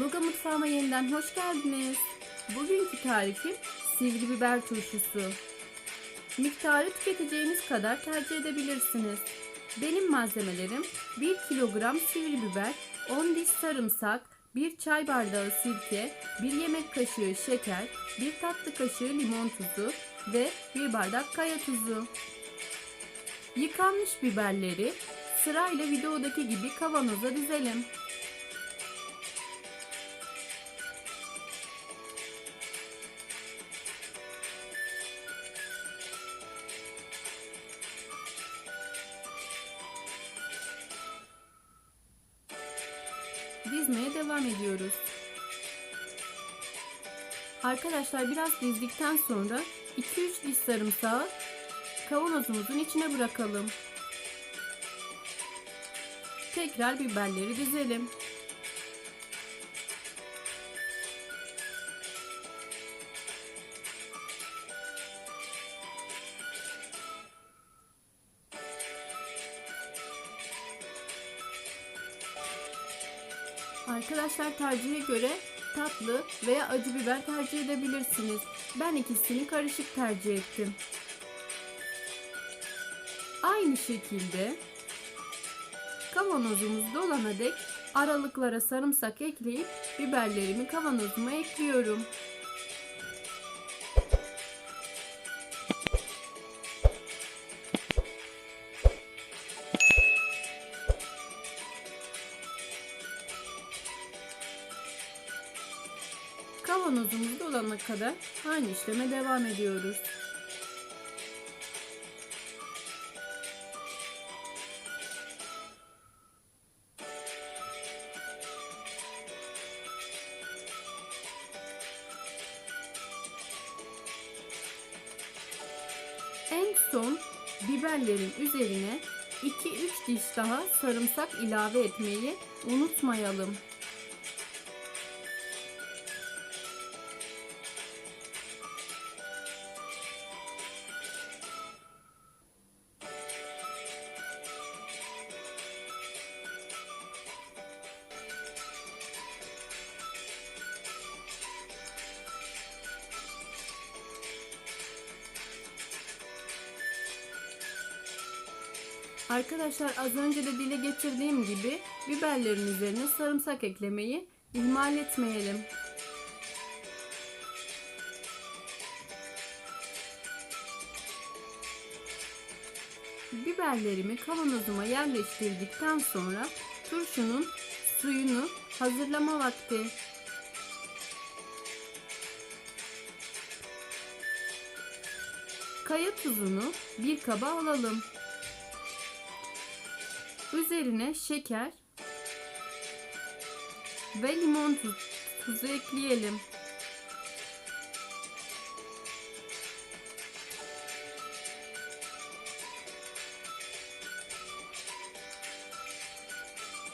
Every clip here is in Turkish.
Loga mutfağıma yeniden hoş geldiniz. Bugünkü tarifim sivri biber turşusu. Miktarı tüketeceğiniz kadar tercih edebilirsiniz. Benim malzemelerim 1 kilogram sivri biber, 10 diş sarımsak, 1 çay bardağı sirke, 1 yemek kaşığı şeker, 1 tatlı kaşığı limon tuzu ve 1 bardak kaya tuzu. Yıkanmış biberleri sırayla videodaki gibi kavanoza dizelim. Dizmeye devam ediyoruz. Arkadaşlar biraz dizdikten sonra 2-3 diş sarımsağı kavanozumuzun içine bırakalım. Tekrar biberleri dizelim. Arkadaşlar tercihe göre tatlı veya acı biber tercih edebilirsiniz. Ben ikisini karışık tercih ettim. Aynı şekilde kavanozumuz dolana dek aralıklara sarımsak ekleyip biberlerimi kavanozuma ekliyorum. Kavanozumuz dolana kadar aynı işleme devam ediyoruz. En son biberlerin üzerine 2-3 diş daha sarımsak ilave etmeyi unutmayalım. Arkadaşlar az önce de dile getirdiğim gibi biberlerin üzerine sarımsak eklemeyi ihmal etmeyelim. Biberlerimi kavanozuma yerleştirdikten sonra turşunun suyunu hazırlama vakti. Kaya tuzunu bir kaba alalım. Üzerine şeker ve limon tuz, tuzu ekleyelim.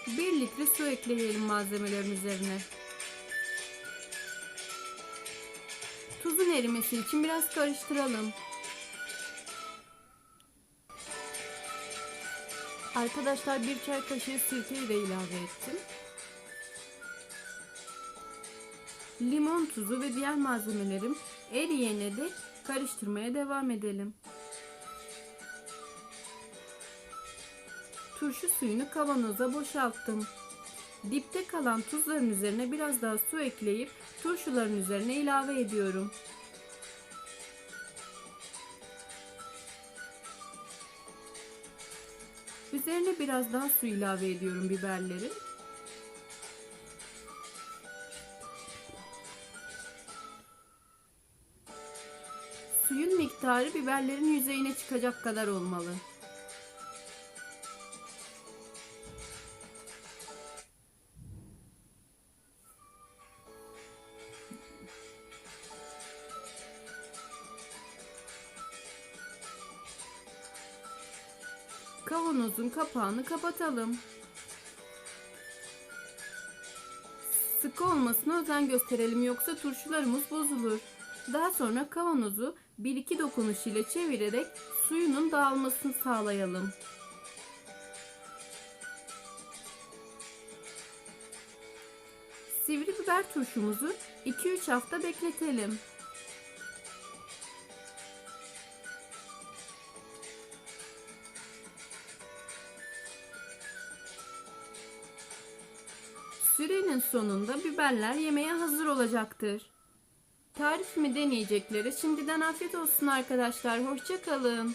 Bir litre su ekleyelim malzemelerin üzerine. Tuzun erimesi için biraz karıştıralım. Arkadaşlar bir çay kaşığı sirkeyi de ilave ettim. Limon tuzu ve diğer malzemelerim eriyene de karıştırmaya devam edelim. Turşu suyunu kavanoza boşalttım. Dipte kalan tuzların üzerine biraz daha su ekleyip turşuların üzerine ilave ediyorum. Üzerine biraz daha su ilave ediyorum biberlerin. Suyun miktarı biberlerin yüzeyine çıkacak kadar olmalı. Kavanozun kapağını kapatalım. Sıkı olmasına özen gösterelim yoksa turşularımız bozulur. Daha sonra kavanozu 1-2 dokunuş ile çevirerek suyunun dağılmasını sağlayalım. Sivri biber turşumuzu 2-3 hafta bekletelim. Sürenin sonunda biberler yemeğe hazır olacaktır. Tarifimi deneyeceklere şimdiden afiyet olsun arkadaşlar. Hoşça kalın.